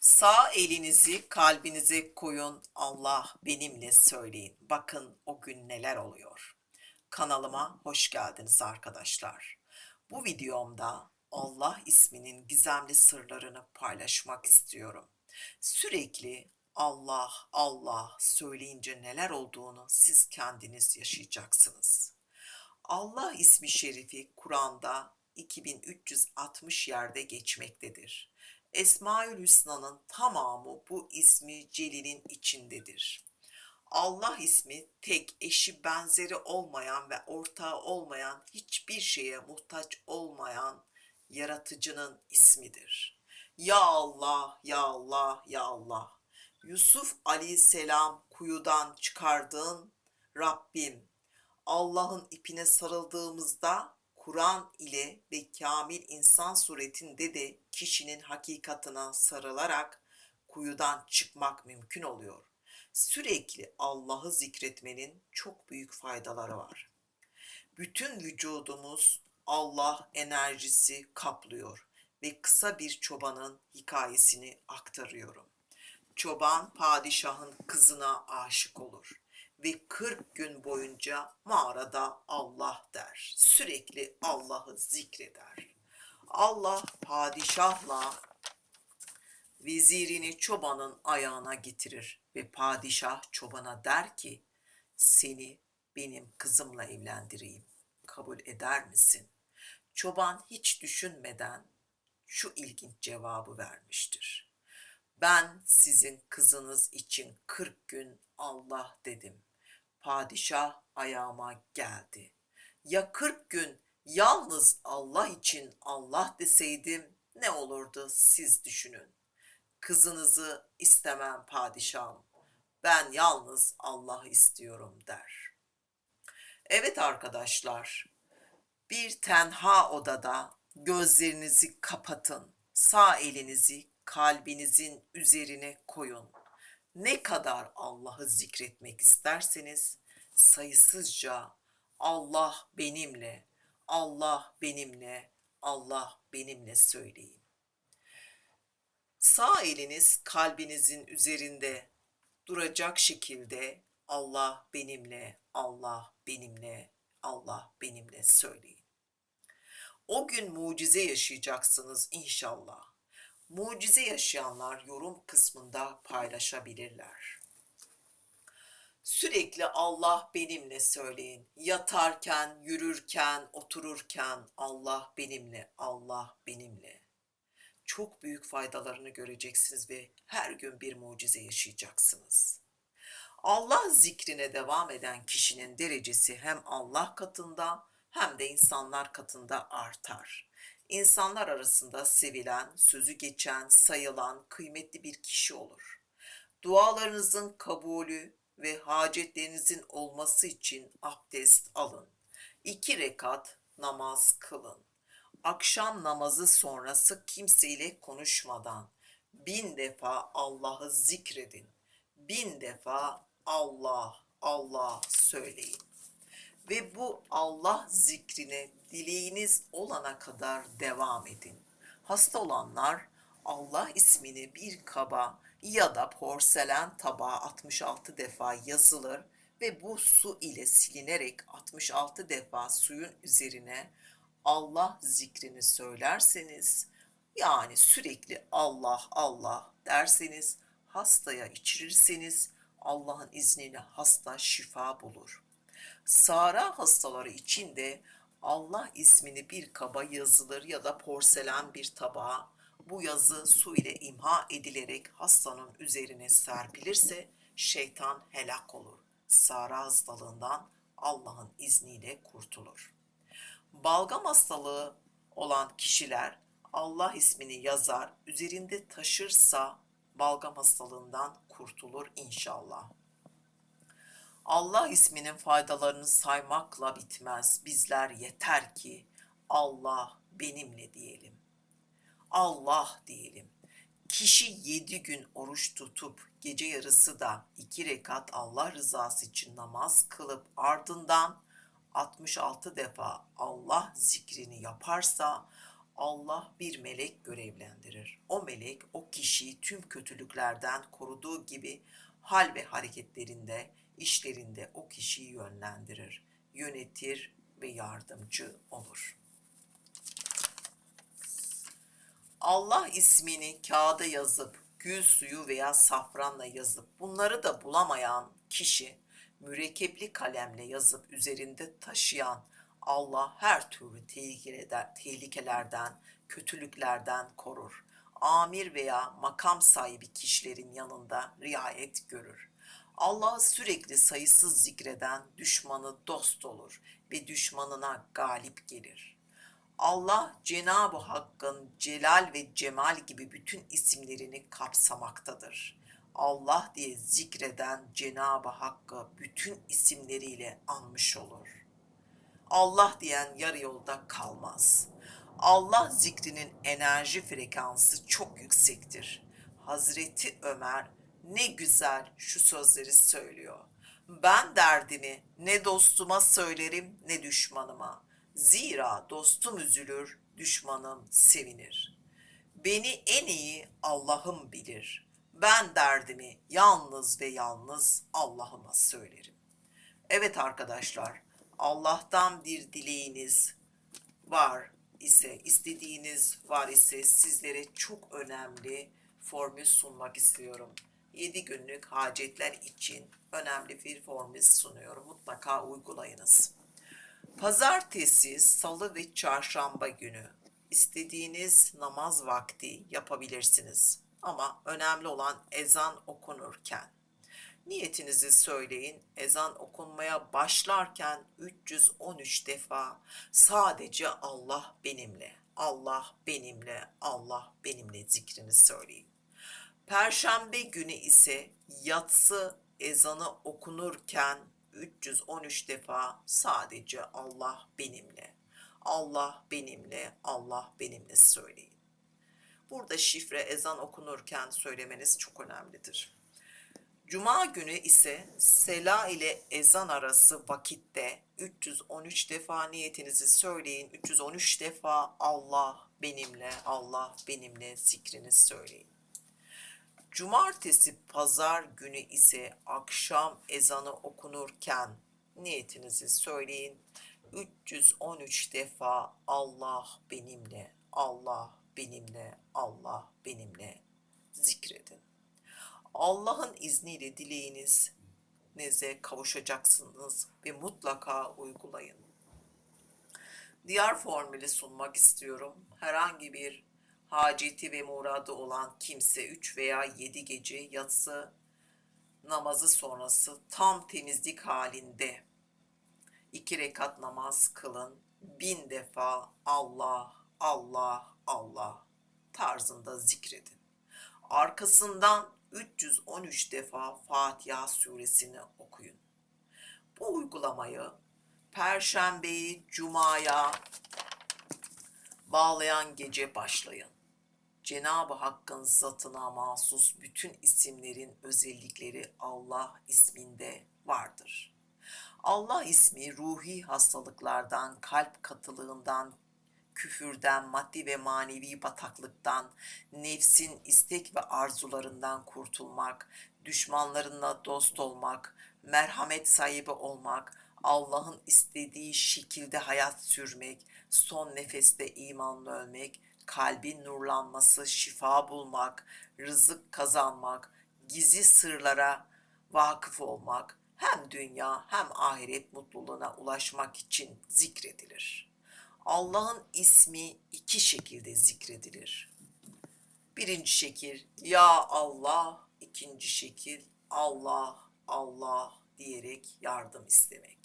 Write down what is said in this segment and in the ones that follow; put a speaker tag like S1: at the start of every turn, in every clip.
S1: Sağ elinizi kalbinize koyun, Allah benimle söyleyin. Bakın o gün neler oluyor. Kanalıma hoş geldiniz arkadaşlar. Bu videomda Allah isminin gizemli sırlarını paylaşmak istiyorum. Sürekli Allah, Allah söyleyince neler olduğunu siz kendiniz yaşayacaksınız. Allah ismi şerifi Kur'an'da 2360 yerde geçmektedir. Esmaül Hüsna'nın tamamı bu ismi Celil'in içindedir. Allah ismi tek eşi benzeri olmayan ve ortağı olmayan hiçbir şeye muhtaç olmayan yaratıcının ismidir. Ya Allah, ya Allah, ya Allah. Yusuf aleyhisselam kuyudan çıkardığın Rabbim Allah'ın ipine sarıldığımızda Kur'an ile ve kamil insan suretinde de kişinin hakikatına sarılarak kuyudan çıkmak mümkün oluyor. Sürekli Allah'ı zikretmenin çok büyük faydaları var. Bütün vücudumuz Allah enerjisi kaplıyor ve kısa bir çobanın hikayesini aktarıyorum. Çoban padişahın kızına aşık olur ve 40 gün boyunca mağarada Allah der. Sürekli Allah'ı zikreder. Allah padişahla vezirini çobanın ayağına getirir ve padişah çobana der ki seni benim kızımla evlendireyim. Kabul eder misin? Çoban hiç düşünmeden şu ilginç cevabı vermiştir. Ben sizin kızınız için 40 gün Allah dedim. Padişah ayağıma geldi. Ya 40 gün yalnız Allah için Allah deseydim ne olurdu siz düşünün. Kızınızı istemem padişahım. Ben yalnız Allah'ı istiyorum der. Evet arkadaşlar, bir tenha odada gözlerinizi kapatın. Sağ elinizi kalbinizin üzerine koyun. Ne kadar Allah'ı zikretmek isterseniz sayısızca Allah benimle, Allah benimle, Allah benimle söyleyin. Sağ eliniz kalbinizin üzerinde duracak şekilde Allah benimle, Allah benimle, Allah benimle söyleyin. O gün mucize yaşayacaksınız inşallah. Mucize yaşayanlar yorum kısmında paylaşabilirler. Sürekli Allah benimle söyleyin. Yatarken, yürürken, otururken Allah benimle, Allah benimle. Çok büyük faydalarını göreceksiniz ve her gün bir mucize yaşayacaksınız. Allah zikrine devam eden kişinin derecesi hem Allah katında hem de insanlar katında artar. İnsanlar arasında sevilen, sözü geçen, sayılan kıymetli bir kişi olur. Dualarınızın kabulü ve hacetlerinizin olması için abdest alın. İki rekat namaz kılın. Akşam namazı sonrası kimseyle konuşmadan bin defa Allah'ı zikredin. Bin defa Allah, Allah söyleyin. Ve bu Allah zikrine dileğiniz olana kadar devam edin. Hasta olanlar Allah ismini bir kaba ya da porselen tabağa 66 defa yazılır ve bu su ile silinerek 66 defa suyun üzerine Allah zikrini söylerseniz yani sürekli Allah Allah derseniz hastaya içirirseniz Allah'ın izniyle hasta şifa bulur. Sara hastaları için de Allah ismini bir kaba yazılır ya da porselen bir tabağa bu yazı su ile imha edilerek hastanın üzerine serpilirse şeytan helak olur. Sara hastalığından Allah'ın izniyle kurtulur. Balgam hastalığı olan kişiler Allah ismini yazar, üzerinde taşırsa balgam hastalığından kurtulur inşallah. Allah isminin faydalarını saymakla bitmez. Bizler yeter ki Allah benimle diyelim. Allah diyelim. Kişi yedi gün oruç tutup gece yarısı da iki rekat Allah rızası için namaz kılıp ardından 66 defa Allah zikrini yaparsa Allah bir melek görevlendirir. O melek o kişiyi tüm kötülüklerden koruduğu gibi hal ve hareketlerinde, işlerinde o kişiyi yönlendirir, yönetir ve yardımcı olur. Allah ismini kağıda yazıp, gül suyu veya safranla yazıp bunları da bulamayan kişi mürekkepli kalemle yazıp üzerinde taşıyan Allah her türlü tehlikelerde- tehlikelerden, kötülüklerden korur. Amir veya makam sahibi kişilerin yanında riayet görür. Allah'ı sürekli sayısız zikreden düşmanı dost olur ve düşmanına galip gelir. Allah Cenab-ı Hakk'ın celal ve cemal gibi bütün isimlerini kapsamaktadır. Allah diye zikreden Cenab-ı Hakk'ı bütün isimleriyle anmış olur. Allah diyen yarı yolda kalmaz. Allah zikrinin enerji frekansı çok yüksektir. Hazreti Ömer ne güzel şu sözleri söylüyor. Ben derdimi ne dostuma söylerim ne düşmanıma. Zira dostum üzülür, düşmanım sevinir. Beni en iyi Allah'ım bilir. Ben derdimi yalnız ve yalnız Allah'ıma söylerim. Evet arkadaşlar, Allah'tan bir dileğiniz var ise, istediğiniz var ise sizlere çok önemli formül sunmak istiyorum. 7 günlük hacetler için önemli bir formül sunuyorum. Mutlaka uygulayınız. Pazartesi, salı ve çarşamba günü istediğiniz namaz vakti yapabilirsiniz. Ama önemli olan ezan okunurken. Niyetinizi söyleyin. Ezan okunmaya başlarken 313 defa sadece Allah benimle, Allah benimle, Allah benimle zikrini söyleyin. Perşembe günü ise yatsı ezanı okunurken 313 defa sadece Allah benimle, Allah benimle, Allah benimle söyleyin. Burada şifre ezan okunurken söylemeniz çok önemlidir. Cuma günü ise sela ile ezan arası vakitte 313 defa niyetinizi söyleyin. 313 defa Allah benimle, Allah benimle zikrini söyleyin. Cumartesi, pazar günü ise akşam ezanı okunurken niyetinizi söyleyin. 313 defa Allah benimle, Allah benimle, Allah benimle zikredin. Allah'ın izniyle dileğiniz neze kavuşacaksınız ve mutlaka uygulayın. Diğer formülü sunmak istiyorum. Herhangi bir haceti ve muradı olan kimse 3 veya 7 gece yatsı namazı sonrası tam temizlik halinde iki rekat namaz kılın. Bin defa Allah, Allah, Allah tarzında zikredin. Arkasından 313 defa Fatiha suresini okuyun. Bu uygulamayı Perşembeyi Cuma'ya bağlayan gece başlayın. Cenab-ı Hakk'ın zatına mahsus bütün isimlerin özellikleri Allah isminde vardır. Allah ismi ruhi hastalıklardan, kalp katılığından, küfürden, maddi ve manevi bataklıktan, nefsin istek ve arzularından kurtulmak, düşmanlarına dost olmak, merhamet sahibi olmak, Allah'ın istediği şekilde hayat sürmek, son nefeste imanla ölmek, kalbin nurlanması, şifa bulmak, rızık kazanmak, gizli sırlara vakıf olmak, hem dünya hem ahiret mutluluğuna ulaşmak için zikredilir. Allah'ın ismi iki şekilde zikredilir. Birinci şekil ya Allah, ikinci şekil Allah, Allah diyerek yardım istemek.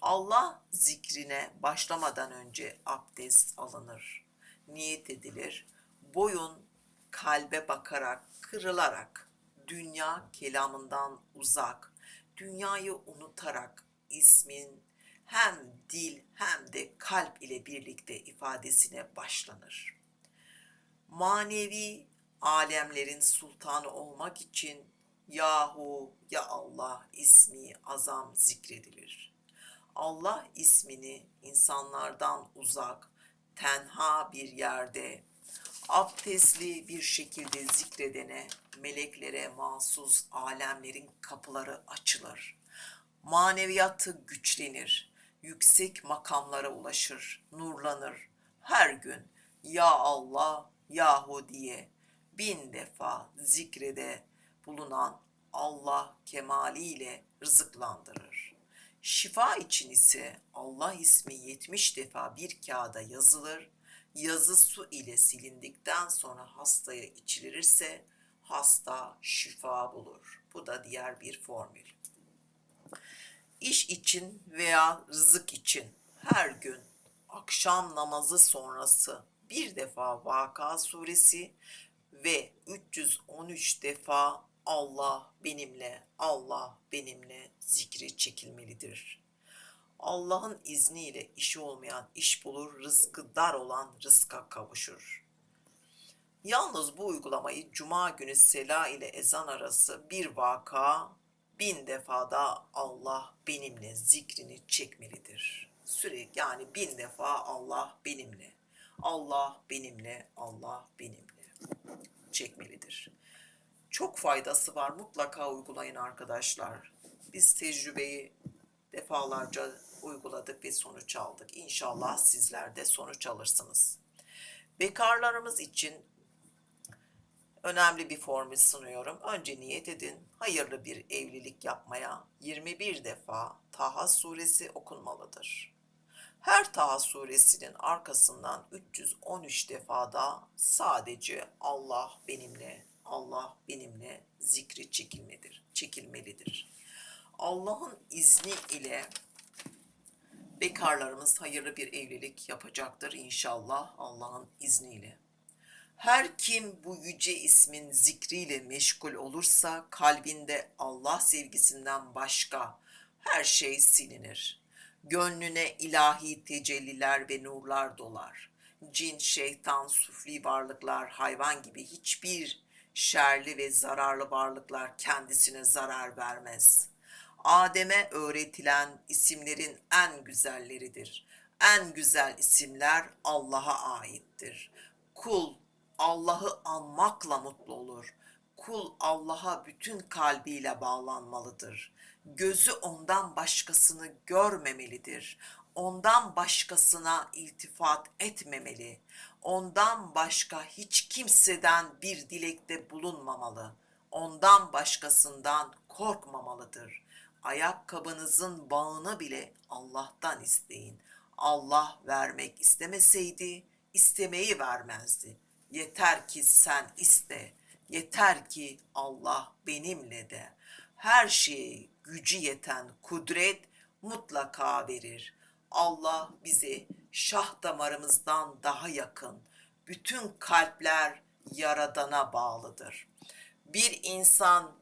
S1: Allah zikrine başlamadan önce abdest alınır. Niyet edilir. Boyun kalbe bakarak, kırılarak, dünya kelamından uzak, dünyayı unutarak ismin hem dil hem de kalp ile birlikte ifadesine başlanır. Manevi alemlerin sultanı olmak için Yahu ya Allah ismi azam zikredilir. Allah ismini insanlardan uzak, tenha bir yerde abdestli bir şekilde zikredene meleklere mahsus alemlerin kapıları açılır. Maneviyatı güçlenir, yüksek makamlara ulaşır, nurlanır. Her gün ya Allah yahu diye bin defa zikrede bulunan Allah kemaliyle rızıklandırır. Şifa için ise Allah ismi 70 defa bir kağıda yazılır. Yazı su ile silindikten sonra hastaya içirilirse hasta şifa bulur. Bu da diğer bir formül. İş için veya rızık için her gün akşam namazı sonrası bir defa Vaka suresi ve 313 defa Allah benimle, Allah benimle zikri çekilmelidir. Allah'ın izniyle işi olmayan iş bulur, rızkı dar olan rızka kavuşur. Yalnız bu uygulamayı cuma günü sela ile ezan arası bir vaka bin defada Allah benimle zikrini çekmelidir. Sürekli yani bin defa Allah benimle, Allah benimle, Allah benimle çekmelidir. Çok faydası var mutlaka uygulayın arkadaşlar. Biz tecrübeyi defalarca uyguladık ve sonuç aldık. İnşallah sizler de sonuç alırsınız. Bekarlarımız için önemli bir formül sunuyorum. Önce niyet edin. Hayırlı bir evlilik yapmaya 21 defa Taha suresi okunmalıdır. Her Taha suresinin arkasından 313 defada sadece Allah benimle, Allah benimle zikri çekilmedir, çekilmelidir. Allah'ın izni ile bekarlarımız hayırlı bir evlilik yapacaktır inşallah Allah'ın izniyle. Her kim bu yüce ismin zikriyle meşgul olursa kalbinde Allah sevgisinden başka her şey silinir. Gönlüne ilahi tecelliler ve nurlar dolar. Cin, şeytan, sufli varlıklar, hayvan gibi hiçbir şerli ve zararlı varlıklar kendisine zarar vermez. Adem'e öğretilen isimlerin en güzelleridir. En güzel isimler Allah'a aittir. Kul Allah'ı anmakla mutlu olur. Kul Allah'a bütün kalbiyle bağlanmalıdır. Gözü ondan başkasını görmemelidir. Ondan başkasına iltifat etmemeli. Ondan başka hiç kimseden bir dilekte bulunmamalı. Ondan başkasından korkmamalıdır. Ayakkabınızın bağını bile Allah'tan isteyin. Allah vermek istemeseydi istemeyi vermezdi. Yeter ki sen iste. Yeter ki Allah benimle de. Her şeye gücü yeten kudret mutlaka verir. Allah bize şah damarımızdan daha yakın. Bütün kalpler yaradana bağlıdır. Bir insan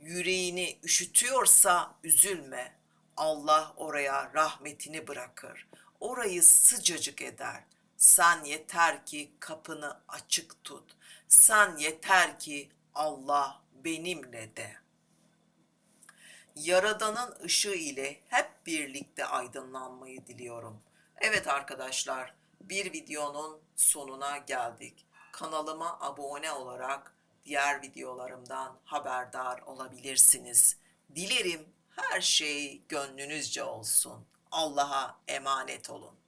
S1: yüreğini üşütüyorsa üzülme. Allah oraya rahmetini bırakır. Orayı sıcacık eder. Sen yeter ki kapını açık tut. Sen yeter ki Allah benimle de. Yaradan'ın ışığı ile hep birlikte aydınlanmayı diliyorum. Evet arkadaşlar, bir videonun sonuna geldik. Kanalıma abone olarak diğer videolarımdan haberdar olabilirsiniz. Dilerim her şey gönlünüzce olsun. Allah'a emanet olun.